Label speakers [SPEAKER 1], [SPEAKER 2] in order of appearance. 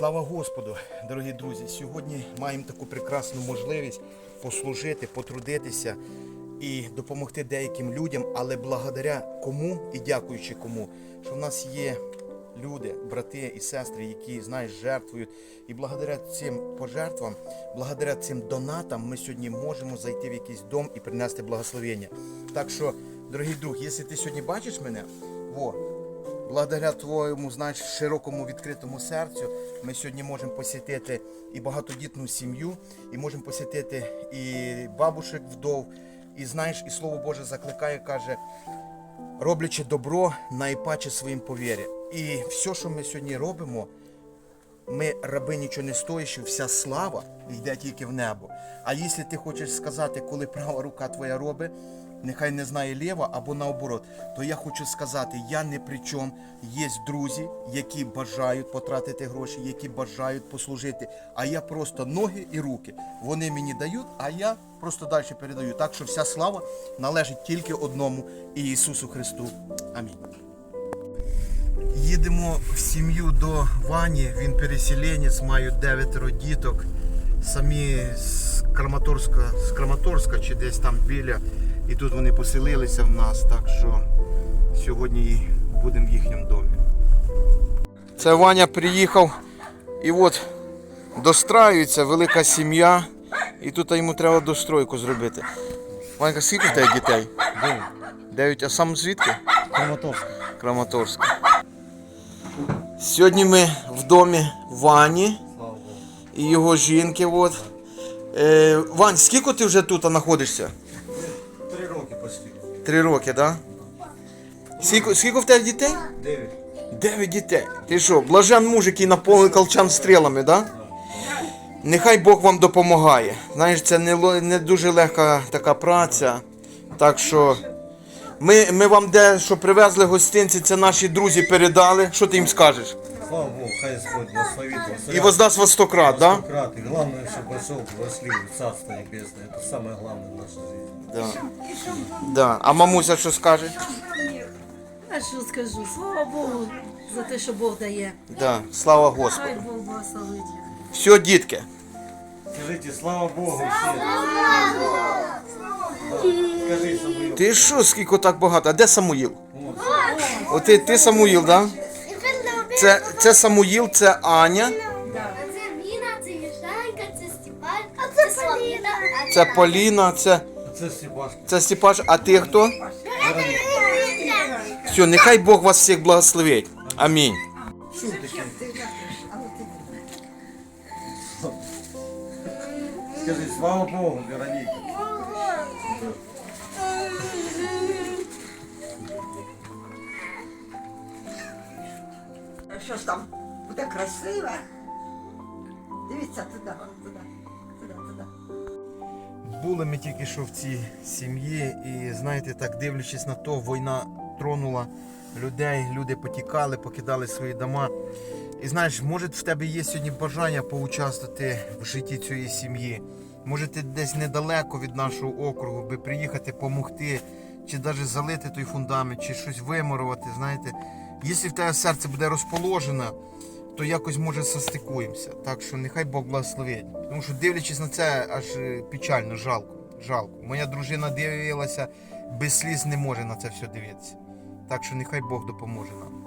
[SPEAKER 1] Слава Господу, дорогі друзі! Сьогодні маємо таку прекрасну можливість послужити, потрудитися і допомогти деяким людям, але благодаря кому і дякуючи кому, що в нас є люди, брати і сестри, які знаєш, жертвують. І благодаря цим пожертвам, благодаря цим донатам, ми сьогодні можемо зайти в якийсь дом і принести благословення. Так що, дорогий друг, якщо ти сьогодні бачиш мене, во, Благодаря твоєму, знаєш, широкому відкритому серцю ми сьогодні можемо посітити і багатодітну сім'ю, і можемо посітити і бабушек вдов. І знаєш, і слово Боже закликає, каже, роблячи добро, найпаче своїм повірі. І все, що ми сьогодні робимо, ми раби нічого не стоїші, вся слава йде тільки в небо. А якщо ти хочеш сказати, коли права рука твоя робить, нехай не знає ліва або наоборот, то я хочу сказати, я не при чому. Є друзі, які бажають потратити гроші, які бажають послужити. А я просто ноги і руки. Вони мені дають, а я просто далі передаю. Так що вся слава належить тільки одному Ісусу Христу. Амінь. Їдемо в сім'ю до Вані, він переселенець, мають дев'ятеро діток. Самі з Краматорська, з Краматорська чи десь там біля. І тут вони поселилися в нас, так що сьогодні будемо в їхньому домі. Це Ваня приїхав і от достраюється велика сім'я. І тут йому треба достройку зробити. Ванька, скільки в тебе дітей?
[SPEAKER 2] Дев'ять.
[SPEAKER 1] Дев'ять, а сам звідки?
[SPEAKER 2] Краматорськ.
[SPEAKER 1] Краматорська. Сьогодні ми в домі Вані. І його жінки. От. Е, Вань, скільки ти вже тут знаходишся?
[SPEAKER 2] Три роки почти.
[SPEAKER 1] Три роки, так? Да? Скільки, скільки в тебе дітей?
[SPEAKER 2] Дев'ять.
[SPEAKER 1] Дев'ять дітей. Ти що, блажен муж, який наповнив колчан стрілами, да? Нехай Бог вам допомагає. Знаєш, це не, не дуже легка така праця. Так що ми, ми вам дещо привезли гостинці, це наші друзі передали. Що ти їм скажеш?
[SPEAKER 2] Слава Богу, хай Господь благословит вас.
[SPEAKER 1] І воздасть вас сто крат, да?
[SPEAKER 2] Крат. И главное, чтобы вошел благословил Царство Небесное. Это самое главное в нашей жизни.
[SPEAKER 1] Да. Да. А мамуся що скаже?
[SPEAKER 3] А що скажу? Слава Богу за те, що Бог дає.
[SPEAKER 1] Да. Слава Господу.
[SPEAKER 3] Хай Бог благословить.
[SPEAKER 1] Все, дітки.
[SPEAKER 2] Скажите, слава Богу. Скажи, Самуил.
[SPEAKER 1] Ти що, скільки так багато? А де Самуїл? О, ти, ти Самуїл, да? Це, це Самуїл, це Аня,
[SPEAKER 4] Це Міна, це Єжанка, це Степан, а це Славіна.
[SPEAKER 1] це Поліна, це,
[SPEAKER 2] Степашка.
[SPEAKER 1] це Степаш, а ти хто? Все, нехай Бог вас всіх благословить. Амінь.
[SPEAKER 2] Скажи, слава Богу, Вероника.
[SPEAKER 5] Ж там буде красиво? Дивіться туди, туди, туди, туди.
[SPEAKER 1] Були ми тільки що в цій сім'ї, і знаєте, так дивлячись на то, війна тронула людей, люди потікали, покидали свої дома. І знаєш, може в тебе є сьогодні бажання поучаствувати в житті цієї сім'ї. Може ти десь недалеко від нашого округу би приїхати, допомогти, чи навіть залити той фундамент, чи щось вимурувати. Знаєте, якщо в тебе серце буде розположено, то якось може состикуємося. Так що нехай Бог благословить. Тому що дивлячись на це, аж е, печально, жалко. Жалко. Моя дружина дивилася, без сліз не може на це все дивитися. Так що нехай Бог допоможе нам.